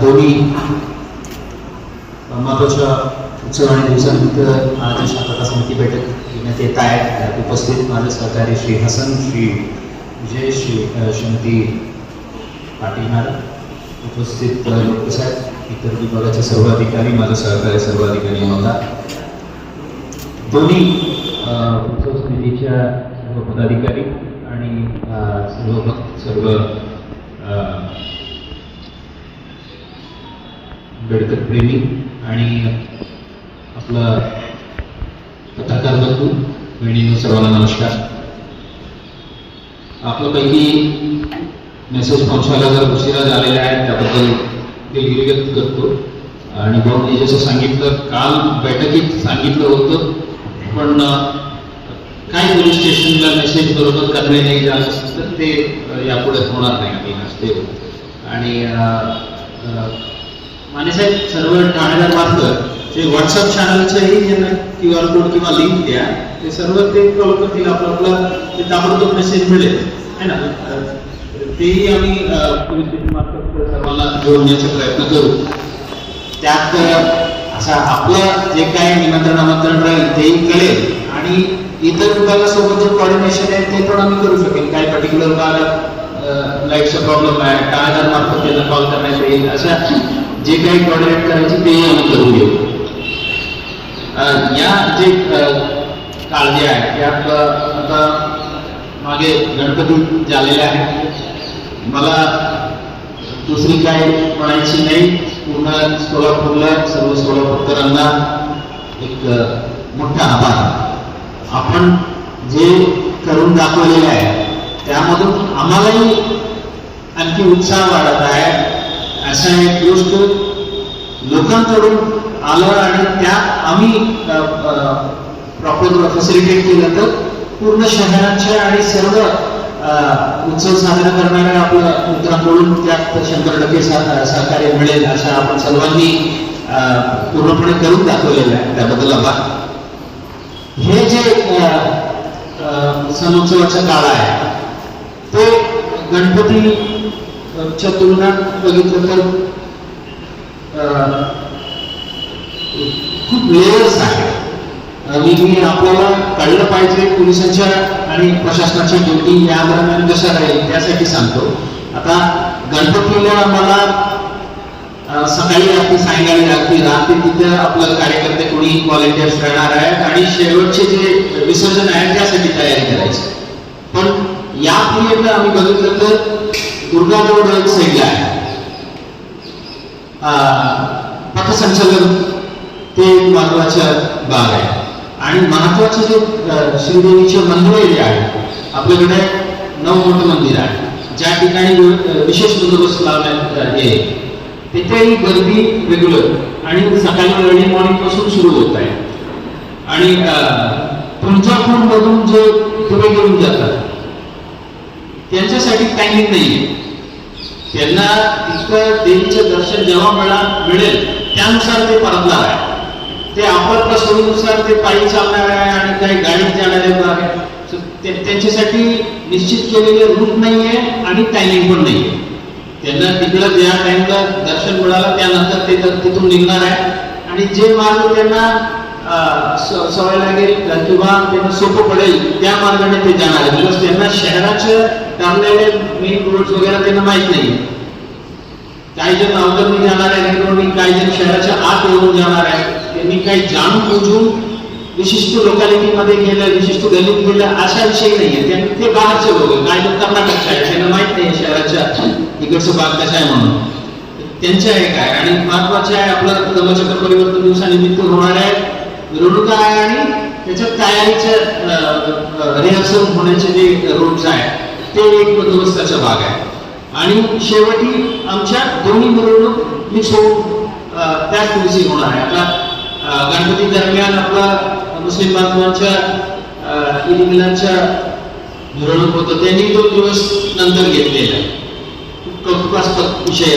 दोन्ही महत्त्वाच्या उत्सव आणि दिवसानिमित्त आज शांतता समिती बैठक घेण्यात येत आहे. त्यात उपस्थित माझे सहकारी श्री हसन श्री विजय श्री श्रीमती पाटील मॅडम उपस्थित लोकसाहेब इतर विभागाचे सर्व अधिकारी माझे सहकारी सर्व अधिकारी मला दोन्ही उत्सव समितीच्या सर्व पदाधिकारी आणि सर्व सर्व आंबेडकर प्रेमी आणि आपला पत्रकार बंधू बहिणींनो सर्वांना नमस्कार. आपल्यापैकी मेसेज पोहोचवायला जर उशिरा झालेला आहे त्याबद्दल दिलगिरी व्यक्त करतो. आणि भाऊनी जसं सांगितलं काल बैठकीत सांगितलं होतं पण काय पोलीस स्टेशनला मेसेज बरोबर करणे नाही झालं तर ते यापुढे होणार नाही ते नसते. आणि मानेसाहेब माने साहेब सर्व ठाणेदार मार्फत ते व्हॉट्सअप चॅनलचंही जे क्यू आर कोड किंवा लिंक द्या ते सर्व ते कॉल करतील आपलं ते ताबडतोब मेसेज मिळेल. आहे ना? तेही आम्ही पोलीस स्टेशनमार्फत सर्वांना जोडण्याचा प्रयत्न करू. त्यात असा असं आपलं जे काय निमंत्रण आमंत्रण राहील तेही कळेल. आणि इतर विभागासोबत जे कॉर्डिनेशन आहे ते पण आम्ही करू शकेल. काय पर्टिक्युलर भागात लाईटचा प्रॉब्लेम आहे टाळादार मार्फत त्यांना कॉल करण्यात येईल अशा जे काही कॉर्डिनेट करायचे तेही आम्ही करून घेऊ या जे काळजी आहे त्यात आता मागे गणपती झालेले आहे मला दुसरी काय म्हणायची नाही. पूर्ण सोलापूरला सर्व सोलापूरकरांना एक मोठा आभार. आपण जे करून दाखवलेले आहे त्यामधून आम्हालाही आणखी उत्साह वाढत आहे. अशा एक गोष्ट लोकांकडून आलं आणि त्या आम्ही प्रॉपर फॅसिलिटेट केलं तर पूर्ण शहराच्या आणि सर्व उत्सव साजरा करणाऱ्या आपल्या मित्रांकडून त्यात शंभर टक्के सहकार्य मिळेल अशा आपण सर्वांनी पूर्णपणे करून दाखवलेलं आहे. त्याबद्दल आभार. हे जे सणोत्सवाचा काळ आहे ते गणपतीच्या तुलनात बघितलं तर खूप लेयर्स आहेत आणि मी आपल्याला कळलं पाहिजे पोलिसांच्या आणि प्रशासनाच्या ड्युटी या दरम्यान कशा राहील त्यासाठी सांगतो. आता गणपतीला मला अ, आपली रात्री सायंकाळी रात्री रात्री तिथे आपलं कार्यकर्ते कोणी व्हॉलेंटियर्स राहणार आहेत आणि शेवटचे जे विसर्जन आहे त्यासाठी तयारी करायची. पण या पिरियडला आम्ही बघितलं तर दुर्गाजवळ एक साईडला आहे. पथसंचलन ते महत्वाचं भाग आहे. आणि महत्त्वाचे जे श्रीदेवीचे मंदिर जे आहे आपल्याकडे नऊ मोठं मंदिर आहे. ज्या ठिकाणी विशेष बंदोबस्त लावण्यात येईल. तिथेही गर्दी रेग्युलर आणि सकाळी अर्ली मॉर्निंगपासून सुरू होत आहे. आणि तुळजापूर मधून जे पुढे घेऊन जातात त्यांच्यासाठी टायमिंग नाहीये. त्यांना इतकं देवीचं दर्शन जेव्हा मिळा मिळेल त्यानुसार ते परतणार आहे. ते आपल्या सोयीनुसार ते पायी चालणार आहे आणि काही गाडीत जाणार आहे ते- त्यांच्यासाठी निश्चित केलेले रूट नाहीये आणि टायमिंग पण नाहीये. त्यांना तिकडं ज्या टाइमला दर्शन मिळालं त्यानंतर ते तिथून निघणार आहे. आणि जे मार्ग त्यांना सवय लागेल किंवा त्यांना सोपं पडेल त्या मार्गाने ते जाणार आहे. बिकॉज त्यांना शहराचे ठरलेले मेन रोड वगैरे त्यांना माहीत नाही. काही जण अवघडून जाणार आहे रोडनी काही जण शहराच्या आत येऊन जाणार आहे. त्यांनी काही जाणून बुजून विशिष्ट लोकॅलिटीमध्ये गेलं विशिष्ट गलीत गेलं अशा विषयी नाही आहे ते बाहेरचे लोक काही जण कर्नाटकचे आहेत त्यांना माहीत नाही शहराच्या. इकडचं भाग कसा आहे म्हणून. त्यांच्या एक आहे आणि महत्त्वाचे आहे आपलं धर्मचक्र परिवर्तन दिवसानिमित्त होणार आहे. मिरवणुका आहे आणि त्याच्यात तयारीचे रिहर्सल होण्याचे जे रूट्स आहेत ते एक बंदोबस्ताचा भाग आहे. आणि शेवटी आमच्या दोन्ही मिरवणूक मिक्स होऊन त्याच दिवशी होणार आहे. आता गणपती दरम्यान आपला मुस्लिम बांधवांच्या अं, मिरवणूक होतं त्यांनी दोन दिवस नंतर घेतलेला आहे. खूप कौतुकास्पद विषय आहे